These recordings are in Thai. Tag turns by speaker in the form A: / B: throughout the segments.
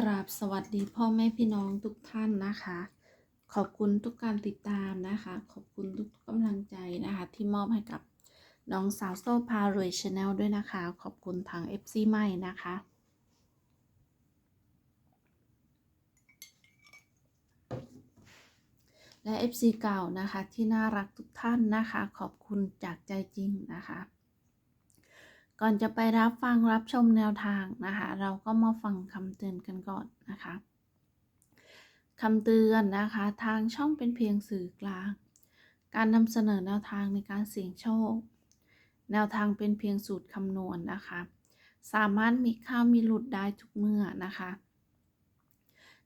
A: กราบสวัสดีพ่อแม่พี่น้องทุกท่านนะคะ ขอบคุณทุกการติดตามนะคะ ขอบคุณทุกกำลังใจนะคะ ที่มอบให้กับน้องสาวโซพารวยชาแนลด้วยนะคะ ขอบคุณทาง FC ใหม่นะคะ และ FC เก่านะคะที่น่ารักทุกท่านนะคะ ขอบคุณจากใจจริงนะคะ ก่อนจะไปรับฟังรับชมแนวทางนะคะ เราก็มาฟังคำเตือนกันก่อนนะคะคำเตือนนะคะ ทางช่องเป็นเพียงสื่อกลาง การนำเสนอแนวทางในการเสี่ยงโชค แนวทางเป็นเพียงสูตรคำนวณนะคะ สามารถมีข้าวมีหลุดได้ทุกเมื่อนะคะ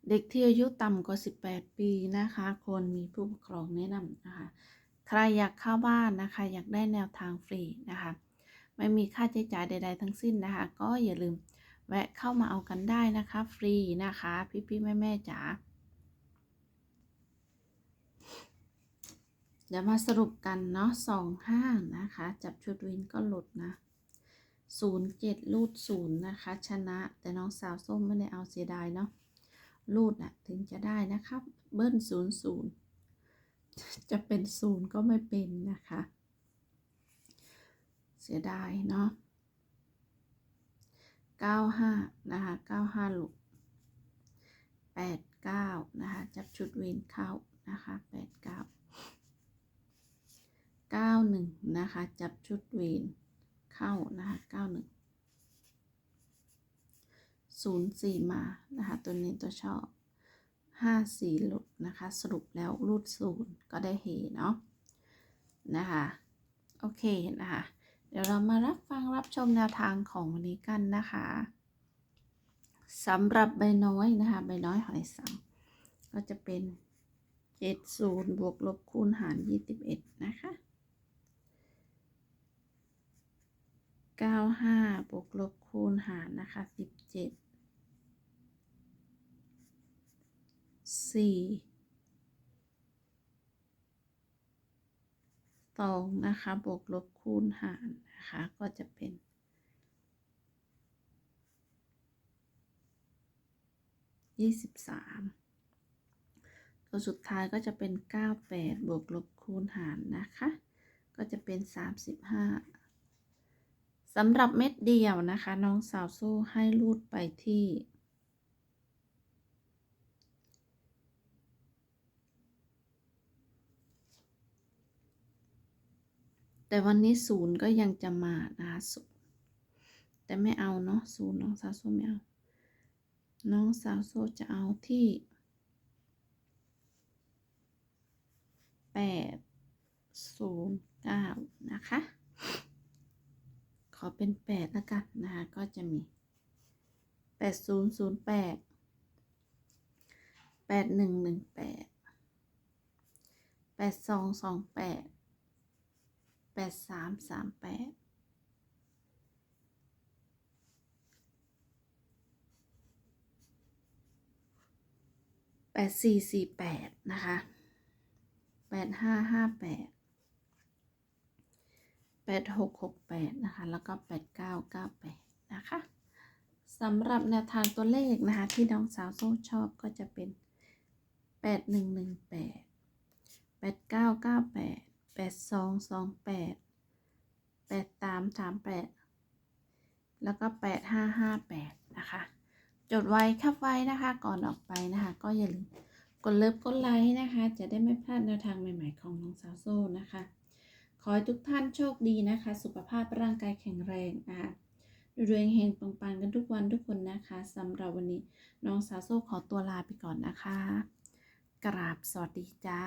A: เด็กที่อายุต่ำกว่า 18 ปีนะคะควรมีผู้ปกครองแนะนำนะคะ ใครอยากเข้าบ้านนะคะ อยากได้แนวทางฟรีนะคะ ไม่มีค่าใช้จ่ายใด ๆ ทั้งสิ้นนะคะ ก็อย่าลืมแวะเข้ามาเอากันได้นะคะ ฟรีนะคะ พี่ๆแม่ๆจ๋าเดี๋ยวมาสรุปกันเนาะสองห้านะคะ จับชุดวินก็หลุดนะศูนย์เจ็ดรูดศูนย์นะคะ ชนะแต่น้องสาวส้มไม่ได้เอาเสียดายเนาะรูดอะถึงจะได้นะครับ เบิ้ลศูนย์ศูนย์จะเป็นศูนย์ก็ไม่เป็นนะคะ สียดายเนาะเก้าห้านะคะเก้าห้าหลุดแปดเก้านะคะจับชุดเวนเข้านะคะแปดเก้าเก้าหนึ่งนะคะจับชุดเวนเข้านะคะเก้าหนึ่งศูนย์สี่มานะคะตัวนี้ตัวชอบห้าสี่หลุดนะคะสรุปแล้วรูดศูนย์ก็ได้เฮเนาะนะคะโอเคนะคะ เดี๋ยวเรามารับฟังรับชมแนวทางของวันนี้กันนะคะสำหรับใบน้อยนะคะใบน้อยหอยสังก็จะเป็นเจ็ดศูนย์บวกลบคูณหารยี่สิบเอ็ดนะคะเก้าห้าบวกลบคูณหารนะคะสิบเจ็ดสี่ สองนะคะบวกลบคูณหารนะคะก็จะเป็นยี่สิบสามตัวสุดท้ายก็จะเป็นเก้าแปดบวกลบคูณหารนะคะ ก็จะเป็นสามสิบห้าสำหรับเม็ดเดียวนะคะ น้องสาวโซ่ให้รูดไปที่ แต่วันนี้ศูนย์ก็ยังจะมานะคะแต่ไม่เอาเนาะศูนย์น้องสาวโซ่ไม่เอา น้องสาวโซ่จะเอาที่แปดศูนย์เก้านะคะ ขอเป็นแปดแล้วกันนะคะก็จะมีแปดศูนย์ศูนย์แปดแปดหนึ่งหนึ่งแปดแปดสองสองแปด แปดสามสามแปดแปดสี่สี่แปดนะคะแปดห้าห้าแปดแปดหกหกแปดนะคะ แล้วก็แปดเก้าเก้าแปดนะคะสำหรับแนวทางตัวเลขนะคะ ที่น้องสาวโซ่ชอบก็จะเป็นแปดหนึ่งหนึ่งแปดแปดเก้าเก้าแปด แปดสองสองแปดแปดสามสามแปดแล้วก็แปดห้าห้าแปดนะคะ จดไว้คับไว้นะคะก่อนออกไปนะคะ ก็อย่าลืมกดเลิฟกดไลค์นะคะ จะได้ไม่พลาดแนวทางใหม่ๆของน้องสาวโซ่นะคะ ขอให้ทุกท่านโชคดีนะคะ สุขภาพร่างกายแข็งแรงนะคะรวยเฮงปังๆกันทุกวันทุกคนนะคะสำหรับวันนี้น้องสาวโซ่ขอตัวลาไปก่อนนะคะ กราบสวัสดีจ้า